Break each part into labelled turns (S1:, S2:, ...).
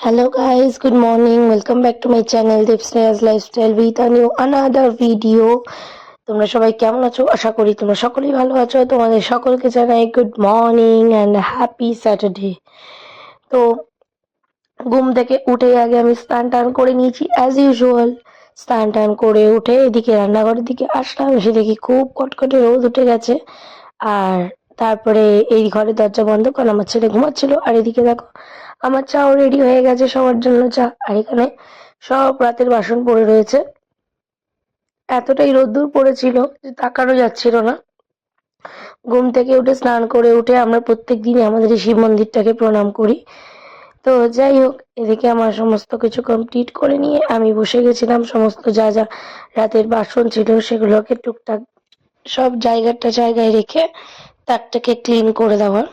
S1: Hello guys, good morning. Welcome back to my channel Dipsnaya's Lifestyle with a new another video. তোমরা সবাই কেমন আছো? আশা করি তোমরা সকলেই ভালো আছো। তোমাদের সকলকে জানাই good morning and happy Saturday তো ঘুম থেকে উঠে আগে আমি স্নান টান করে নিয়েছি অ্যাজ ইউজুয়াল স্নান টান করে উঠে এদিকে রান্নাঘরের দিকে আসলাম এসে দেখি খুব কটকটে রোদ উঠে গেছে। আর তারপরে এই ঘরে দরজা বন্ধ কারণ আমার ছেলে ঘুমাচ্ছিল। আর এদিকে দেখো, আমার চাও রেডি হয়ে গেছে সবার জন্য চা। আর এখানে সব রাতের বাসন পড়ে রয়েছে। এতটাই রোদ্দুর পড়েছিল যে তাকানো যাচ্ছিল না। ঘুম থেকে উঠে স্নান করে উঠে আমরা প্রত্যেক দিনই আমাদের এই শিব মন্দিরটাকে প্রণাম করি। তো যাই হোক, এদিকে আমার সমস্ত কিছু কমপ্লিট করে নিয়ে আমি বসে গেছিলাম। সমস্ত যা যা রাতের বাসন ছিল সেগুলোকে টুকটাক সব জায়গাটা জায়গায় রেখে তাকটাকে ক্লিন করে দেওয়ার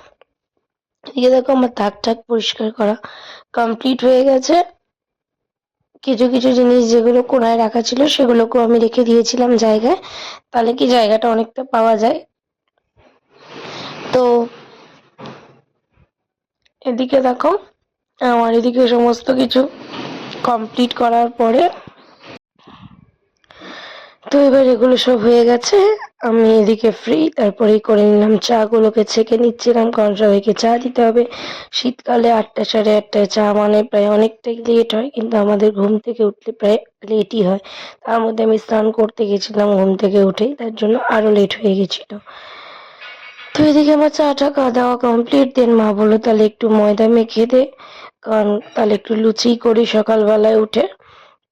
S1: এদিকে দেখো আমার তাক টাক পরিষ্কার করা কমপ্লিট হয়ে গেছে। কিছু কিছু জিনিস যেগুলো কোনায় রাখা ছিল সেগুলোকেও আমি রেখে দিয়েছিলাম জায়গায়। তাহলে কি জায়গাটা অনেকটা পাওয়া যায়? তো এদিকে দেখো, আমার এদিকে সমস্ত কিছু কমপ্লিট করার পরে তো এবার এগুলো সব হয়ে গেছে। আমি এদিকে ফ্রি তারপরেই করে নিলাম চা গুলোকে ছেঁকে নিচ্ছিলাম। কারণ সবাইকে চা দিতে হবে। শীতকালে আটটা সাড়ে আটটায় চা মানে প্রায় অনেকটাই লেট হয়, কিন্তু আমাদের ঘুম থেকে উঠলে প্রায় লেটই হয়। তার মধ্যে আমি স্নান করতে গেছিলাম ঘুম থেকে উঠেই, তার জন্য আরও লেট হয়ে গেছিল। তো এদিকে আমার চাটা খাওয়া দাওয়া কমপ্লিট দেন মা বলল, তাহলে একটু ময়দা মেখে দে, কারণ তাহলে একটু লুচি করি সকালবেলায় উঠে।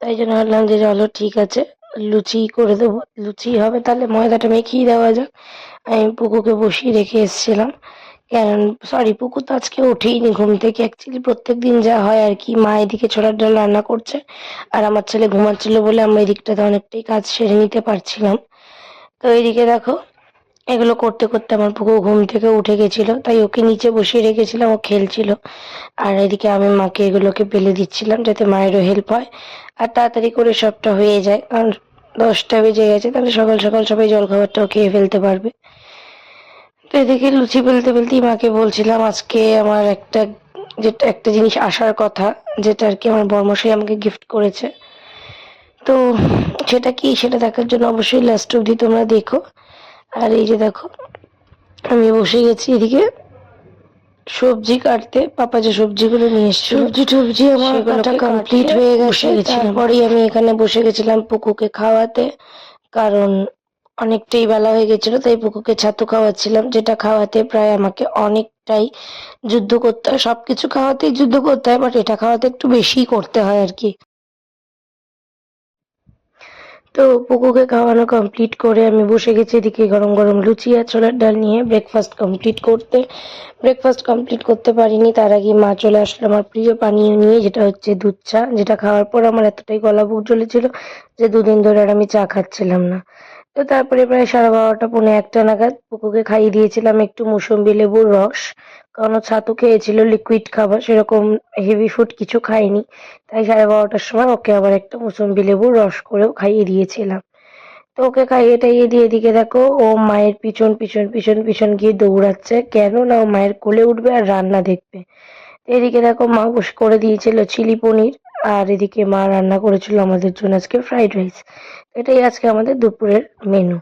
S1: তাই জন্য ভাবলাম যে, চলো ঠিক আছে। লুচি করে দেবো। লুচি হবে তাহলে ময়দাটা মেখিয়ে দেওয়া যাক। আমি পুকুকে বসিয়ে রেখে এসেছিলাম। কেন সরি পুকু তো আজকে উঠেইনি ঘুম থেকে। অ্যাকচুয়ালি প্রত্যেক দিন যা হয় আর কি। মা এদিকে ছোলার ডাল রান্না করছে। আর আমার ছেলে ঘুমাচ্ছিল বলে আমরা এদিকটাতে অনেকটাই কাজ সেরে নিতে পারছিলাম। তো এইদিকে দেখো এগুলো করতে করতে আমার পুকুর ঘুম থেকে উঠে গেছিল। তাই ওকে নিচে বসিয়ে রেখেছিলাম, ও খেলছিল। আর এদিকে আমি মাকে এগুলোকে বেলে দিচ্ছিলাম যাতে মায়েরও হেল্প হয়। আর তাড়াতাড়ি করে সবটা হয়ে যায়। কারণ দশটা বেজে গেছে, তাহলে সকাল সকাল সবাই জলখাবারটাও খেয়ে ফেলতে পারবে। তো এদিকে লুচি বেলতে বেলতেই মাকে বলছিলাম, আজকে আমার একটা যেটা, একটা জিনিস আসার কথা, যেটা আর কি আমার বর্মশাই আমাকে গিফট করেছে। তো সেটা কি? সেটা দেখার জন্য অবশ্যই লাস্ট অবধি তোমরা দেখো। আর এই যে দেখো আমি বসে গেছি এদিকে। সবজি কাটতে পাপা যে সবজিগুলো নিয়ে এসেছিল সবজি টবজি আমার কাটা কমপ্লিট হয়ে গেছে তারপরেই আমি এখানে বসে গেছিলাম পুকুকে খাওয়াতে কারণ অনেকটাই বেলা হয়ে গেছিল তাই পুকুকে ছাতু খাওয়াচ্ছিলাম যেটা খাওয়াতে প্রায় আমাকে অনেকটাই যুদ্ধ করতে হয়। সবকিছু খাওয়াতেই যুদ্ধ করতে হয় বাট এটা খাওয়াতে একটু বেশিই করতে হয় আর কি। তো পুকুকে খাওয়ানো কমপ্লিট করে আমি বসে গেছি এদিকে গরম গরম লুচি আর ছোলার ডাল নিয়ে ব্রেকফাস্ট কমপ্লিট করতে। ব্রেকফাস্ট কমপ্লিট করতে পারিনি, তার আগে মা চলে আসলো আমার প্রিয় পানীয় নিয়ে, যেটা হচ্ছে দুধ চা। যেটা খাওয়ার পর আমার এতটাই গলা বুক জ্বলেছিল যে দুদিন ধরে আর আমি চা খাচ্ছিলাম না। তো তারপরে প্রায় সাড়ে বারোটা, পৌনে একটা নাগাদ পুকুকে খাইয়ে দিয়েছিলাম একটু মুসম্বি লেবুর রস। কারণ ছাতু খেয়েছিল লিকুইড খাবার, সেরকম হেভি ফুড কিছু খায়নি। তাই সাড়ে বারোটার সময় ওকে আবার একটা মুসম্বি লেবুর রস করেও খাইয়ে দিয়েছিলাম। তো ওকে খাইয়ে টাইয়ে দিয়ে এদিকে দেখো, ও মায়ের পিছন পিছন পিছন পিছন গিয়ে দৌড়াচ্ছে। কেন না ও মায়ের কোলে উঠবে আর রান্না দেখবে। এদিকে দেখো মা করে দিয়েছিল চিলি পনির। আর এদিকে মা রান্না করেছিল আমাদের জন্য আজকে ফ্রাইড রাইস এটাই আজকে আমাদের দুপুরের মেনু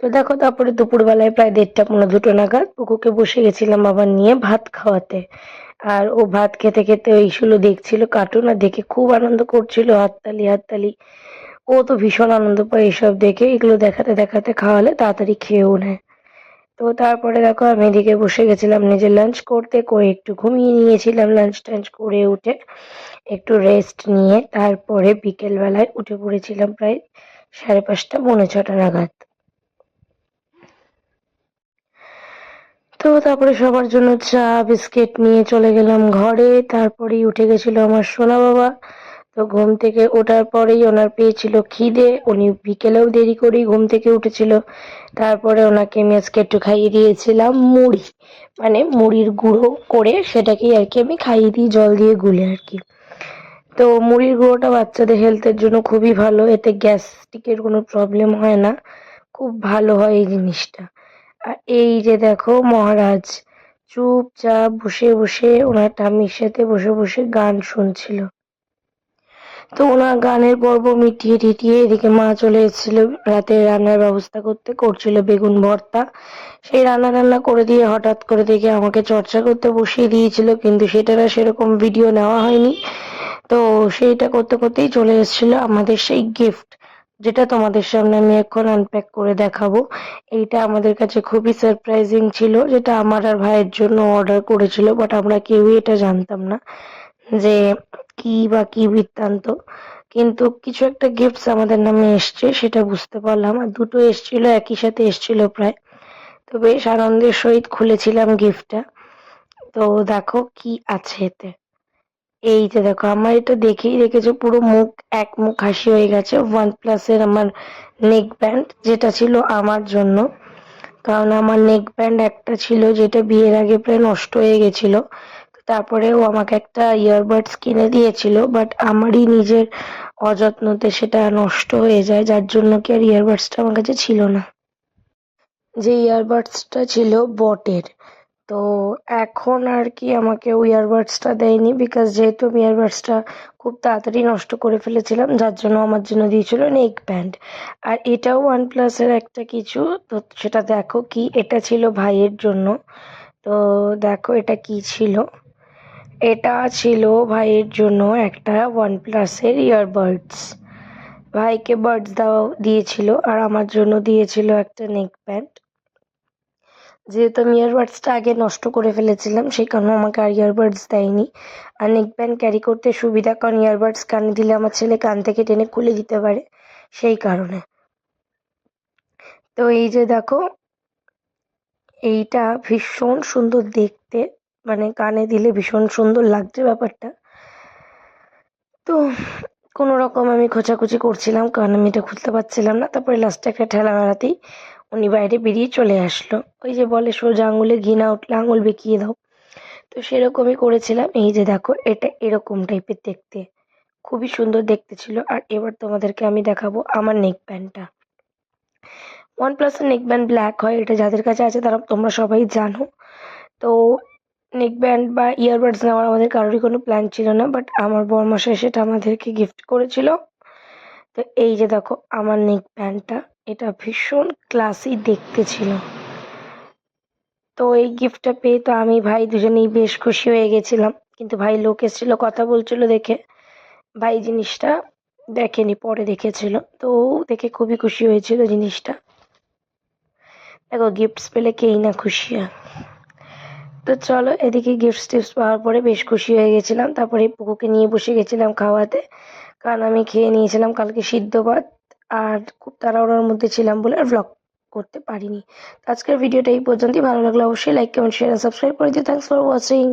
S1: তো দেখো, তারপরে দুপুরবেলায় প্রায় দেড়টা পনেরো দুটো নাগাদ পুকুকে বসে গেছিলাম আবার নিয়ে ভাত খাওয়াতে। আর ও ভাত খেতে খেতে ওইগুলো দেখছিল কার্টুন আর দেখে খুব আনন্দ করছিল, হাততালি হাততালি। ও তো ভীষণ আনন্দ পায় এসব দেখে। এগুলো দেখাতে দেখাতে খাওয়ালে তাড়াতাড়ি খেয়েও নেয়। তো তারপরে দেখো আমি এদিকে বসে গেছিলাম নিজের লাঞ্চ করতে, করে একটু ঘুমিয়ে নিয়েছিলাম লাঞ্চ টাঞ্চ করে উঠে একটু রেস্ট নিয়ে তারপরে বিকেল বেলায় উঠে পড়েছিলাম প্রায় সাড়ে পাঁচটা, পৌনে ছটা নাগাদ। তো তারপরে সবার জন্য চা, বিস্কিট নিয়ে চলে গেলাম ঘরে, তারপরেই উঠে গেছিল আমার সোনা বাবা। তো ঘুম থেকে ওঠার পরেই ওনার পেয়েছিল খিদে। উনি বিকেলেও দেরি করেই ঘুম থেকে উঠেছিল। তারপরে ওনাকে আমি আজকে একটু খাইয়ে দিয়েছিলাম মুড়ি। মানে মুড়ির গুঁড়ো করে সেটাকেই আর কি আমি খাইয়ে দিই, জল দিয়ে গুলে আর কি। তো মুড়ির গুঁড়োটা বাচ্চাদের হেলথের জন্য খুবই ভালো, এতে গ্যাস্ট্রিকের কোনো প্রবলেম হয় না। খুব ভালো হয় এই জিনিসটা। আর এই যে দেখো মহারাজ চুপচাপ বসে বসে ওনার ঠাম্মির সাথে বসে বসে গান শুনছিল। তো ওনার গানের পর্ব মিটিয়ে টিটিয়ে এদিকে মা চলে এসেছিল রাতে রান্নার ব্যবস্থা করতে, করছিল বেগুন ভর্তা। সেই রান্না রান্না করে দিয়ে হঠাৎ করে দেখে আমাকে চর্চা করতে বসিয়ে দিয়েছিল, কিন্তু সেটার সেরকম ভিডিও নেওয়া হয়নি। তো সেইটা করতে করতেই চলে এসেছিল আমাদের সেই গিফট যেটা তোমাদের সামনে আমি এখন আনপ্যাক করে দেখাবো। এইটা আমাদের কাছে খুবই সারপ্রাইজিং ছিল, যেটা আমার আর ভাইয়ের জন্য অর্ডার করেছিল বাট আমরা কেউই এটা জানতাম না। যে কি বা কি বৃত্তান্ত। কিন্তু কিছু একটা গিফটস আমাদের নামে এসছে, সেটা বুঝতে পারলাম। আর দুটো এসছিল, একই সাথে এসছিল প্রায়। তো বেশ আনন্দের সহিত খুলেছিলাম গিফটটা তো দেখো কি আছে এতে। এই যে দেখো, আমার এটা দেখেই রেখেছে, পুরো মুখ, এক মুখ হাসি হয়ে গেছে। ওয়ান প্লাসের আমার নেক ব্যান্ড যেটা ছিল আমার জন্য। কারণ আমার নেক ব্যান্ড একটা ছিল, যেটা বিয়ের আগে প্রায় নষ্ট হয়ে গেছিল। তারপরে ও আমাকে একটা ইয়ারবাডস কিনে দিয়েছিল বাট আমারই নিজের অযত্নতে সেটা নষ্ট হয়ে যায়, যার জন্য কি আর ইয়ারবাডসটা আমার কাছে ছিল না। যে ইয়ারবাডসটা ছিল বটের, তো এখন আর কি আমাকে ওই ইয়ারবাডসটা দেয়নি বিকজ যেহেতু আমি ইয়ারবাডসটা খুব তাড়াতাড়ি নষ্ট করে ফেলেছিলাম, যার জন্য আমার জন্য দিয়েছিল নেক ব্যান্ড আর এটাও ওয়ান প্লাসের একটা কিছু, তো সেটা দেখো কি, এটা ছিল ভাইয়ের জন্য, তো দেখো এটা কি ছিল। এটা ছিল ভাইয়ের জন্য একটা ওয়ান প্লাসের ইয়ারবাডস ভাইকে বাডস দেওয়া, দিয়েছিল আর আমার জন্য দিয়েছিল একটা নেক ব্যান্ড যেহেতু আমি ইয়ারবাডসটা আগে নষ্ট করে ফেলেছিলাম, সেই কারণে আমাকে আর ইয়ারবাডস দেয়নি। আর নেক ব্যান্ড ক্যারি করতে সুবিধা, কারণ ইয়ারবাডস কানে দিলে আমার ছেলে কান থেকে টেনে খুলে দিতে পারে, সেই কারণে। তো এই যে দেখো, এইটা ভীষণ সুন্দর দেখতে। মানে কানে দিলে ভীষণ সুন্দর লাগছে ব্যাপারটা। তো কোনো রকম আমি খোঁচাখুচি করছিলাম কারণ আমি এটা খুলতে পারছিলাম না। তারপরে লাস্টে একটা ঠেলা বেড়াতেই উনি বাইরে বেরিয়ে চলে আসলো। ওই যে বলে, সোজা আঙুলে ঘি না উঠলে আঙুল বেঁকিয়ে দাও। তো সেরকমই করেছিলাম। এই যে দেখো, এটা এরকম টাইপের দেখতে। খুবই সুন্দর দেখতে ছিল। আর এবার তোমাদেরকে আমি দেখাবো আমার নেক ব্যান্ডটা ওয়ান প্লাসের নেক ব্যান্ড ব্ল্যাক হয়, এটা যাদের কাছে আছে তারা, তোমরা সবাই জানো। তো নেক ব্যান্ড বা ইয়ারবাডস নেওয়ার আমাদের কারোরই কোনো প্ল্যান ছিল না বাট আমার বরমশাই সেটা আমাদেরকে গিফট করেছিল। তো এই যে দেখো, আমার নেক ব্যান্ডটা এটা ভীষণ ক্লাসি দেখতে ছিল। তো এই গিফটটা পেয়ে তো আমি ভাই দুজনেই বেশ খুশি হয়ে গেছিলাম। কিন্তু ভাই লোক এসেছিল, কথা বলছিল দেখে। ভাই জিনিসটা দেখেনি, পরে দেখেছিল। তো দেখে খুবই খুশি হয়েছিল জিনিসটা। দেখো গিফটস পেলে কেই না খুশি হয়। তো চলো এদিকে গিফট টিপস পাওয়ার পরে বেশ খুশি হয়ে গেছিলাম। তারপরে পুকুকে নিয়ে বসে গেছিলাম খাওয়াতে। কারণ আমি খেয়ে নিয়েছিলাম কালকে সিদ্ধ ভাত আর খুব তাড়াহুড়োর মধ্যে ছিলাম বলে আর ব্লগ করতে পারিনি। আজকের ভিডিওটা এই পর্যন্তই। ভালো লাগলে অবশ্যই লাইক কমেন্ট শেয়ার সাবস্ক্রাইব করে দিও। Thanks for watching